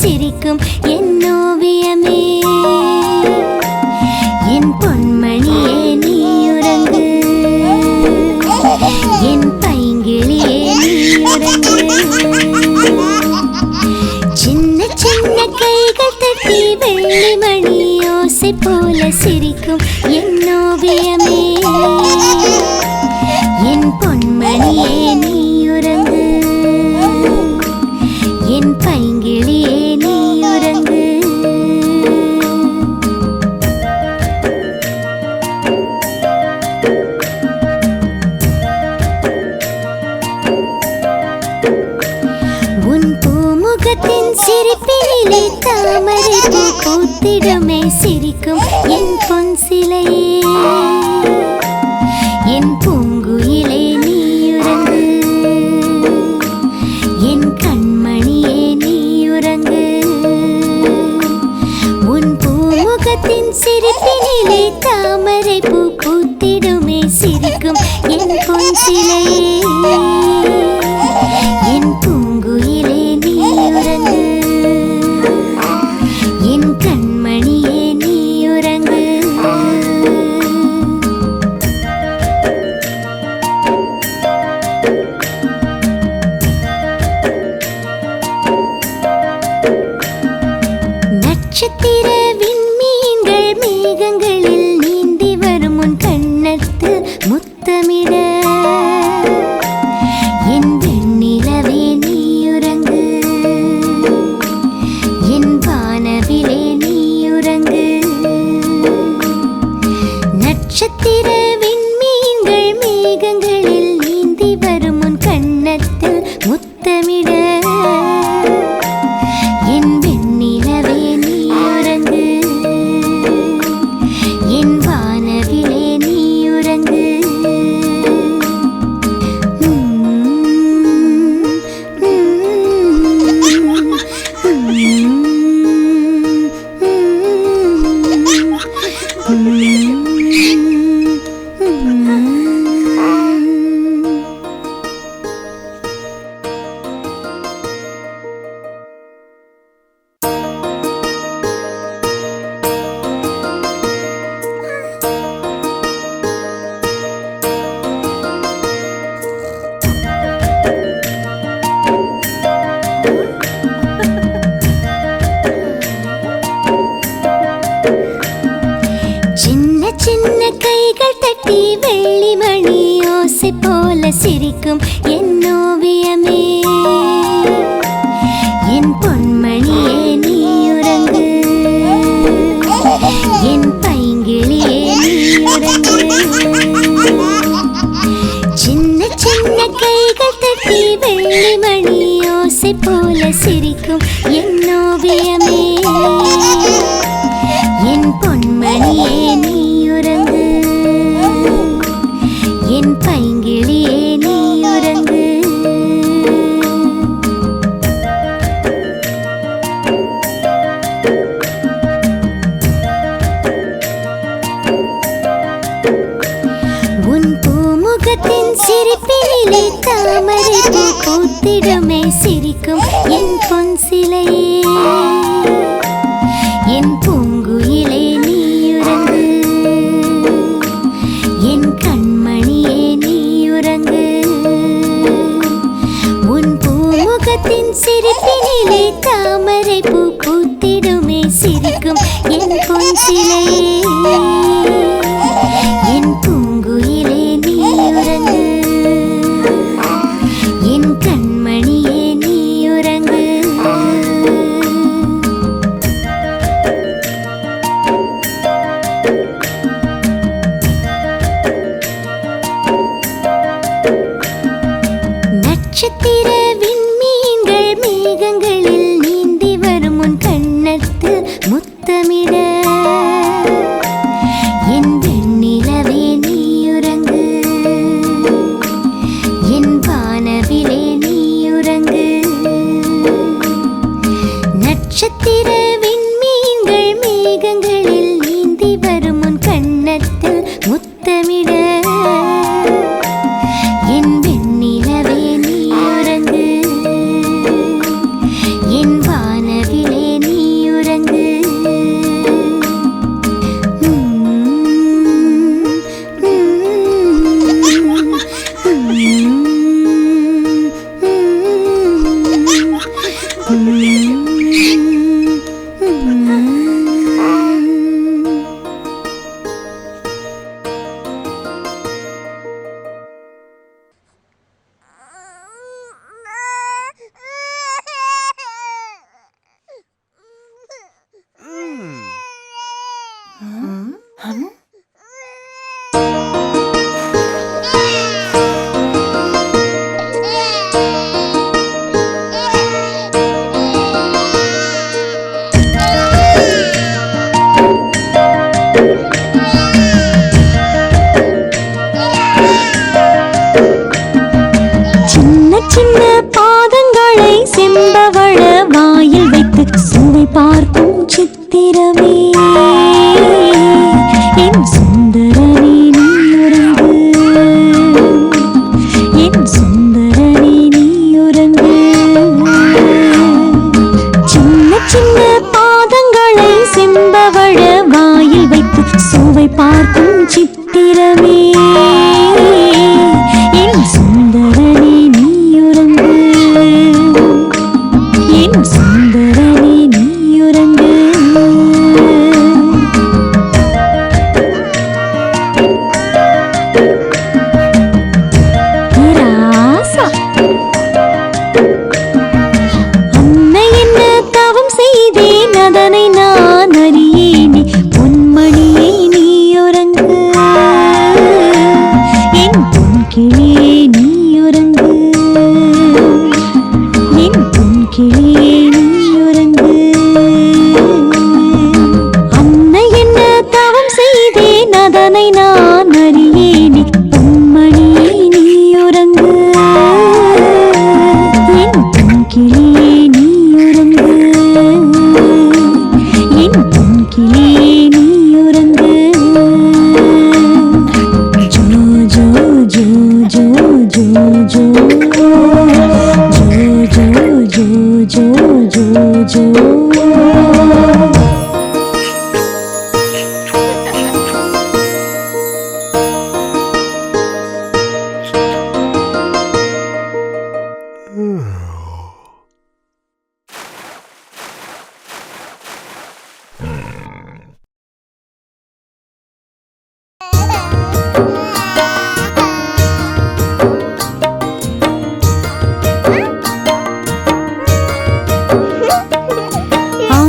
சிரிக்கும் என் ஓவியமே. என் பொன்மணியே நீ உறங்கு என் பைங்கிளியே நீ உறங்கு சின்ன சின்ன கைகள் தட்டி வெள்ளி மணி ஓசை போல சிரிக்கும் என் ஓவியமே. என் பொன்மணியே நீ உறங்கு என் பைங்கிளியே சிரிக்கும் என் பொன் சிலையே என் பூங்குயிலே நீ உறங்கு என் கண்மணியே நீயுறங்கு. உன் பூமுகத்தின் சிரிப்பினிலே தாமரை பூ பூத்திடுமே. சிரிக்கும் என் பொன் சிலையே சின்ன சின்ன கைகள் தட்டி வெள்ளி மணி ஓசை போல சிரிக்கும் என் ஓவியமே. என் பொன்மணியே நீ உறங்கு. என் பைங்கிளியே நீ உறங்கு. சின்ன சின்ன கைகள் தட்டி வெள்ளி மணி ஓசை போல சிரிக்கும் என் ஓவியமே. திரு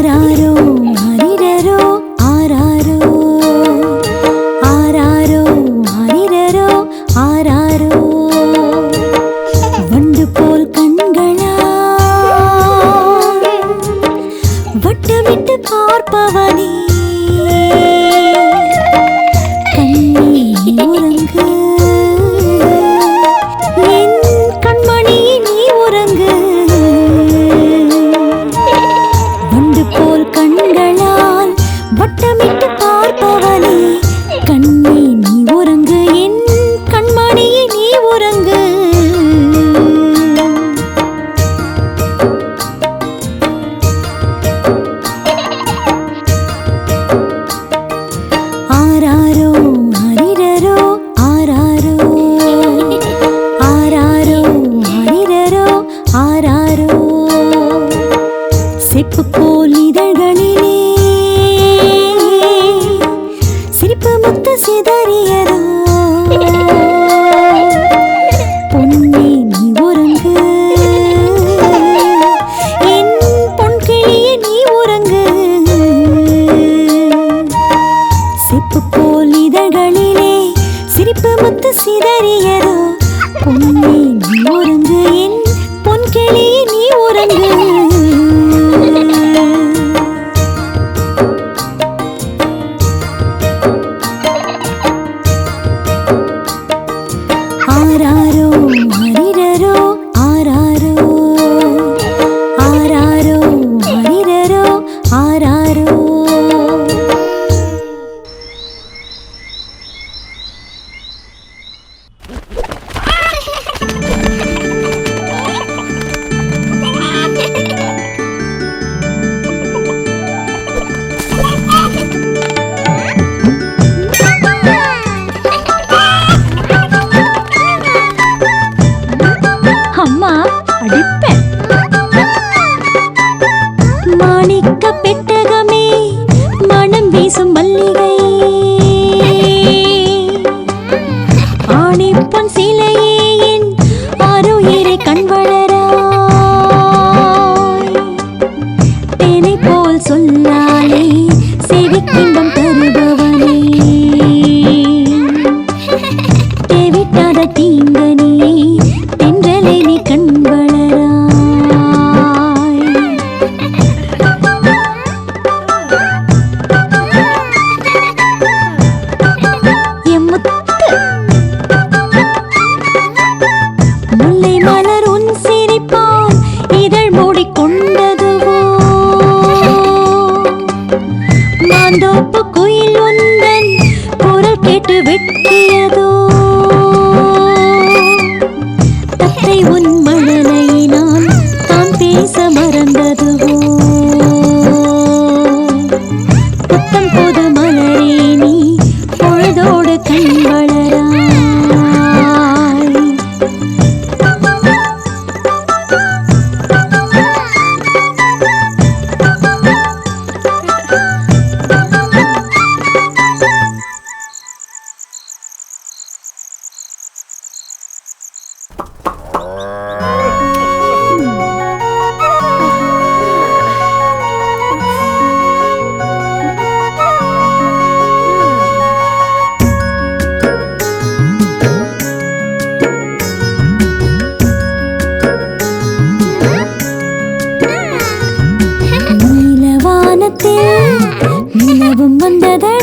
ആരാര ஆராரோ செப்பு போல் நிலவும்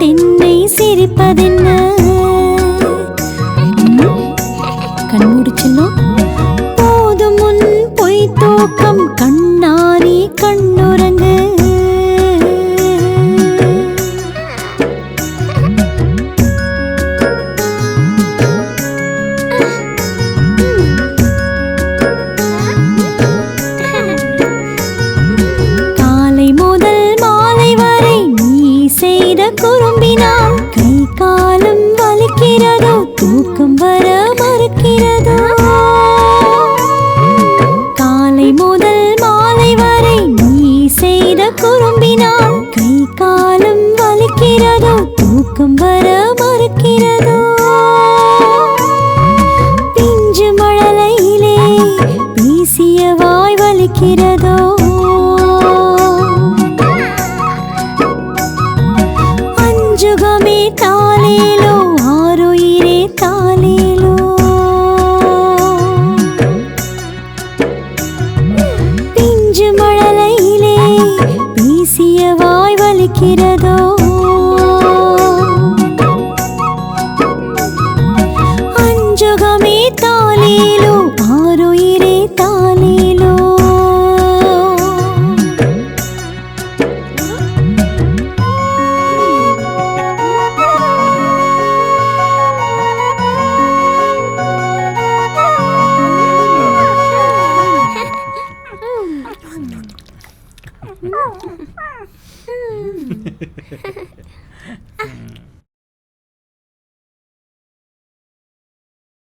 தென்னை சிரிப்பதென்ன? வாய் வலிக்கிறதோ?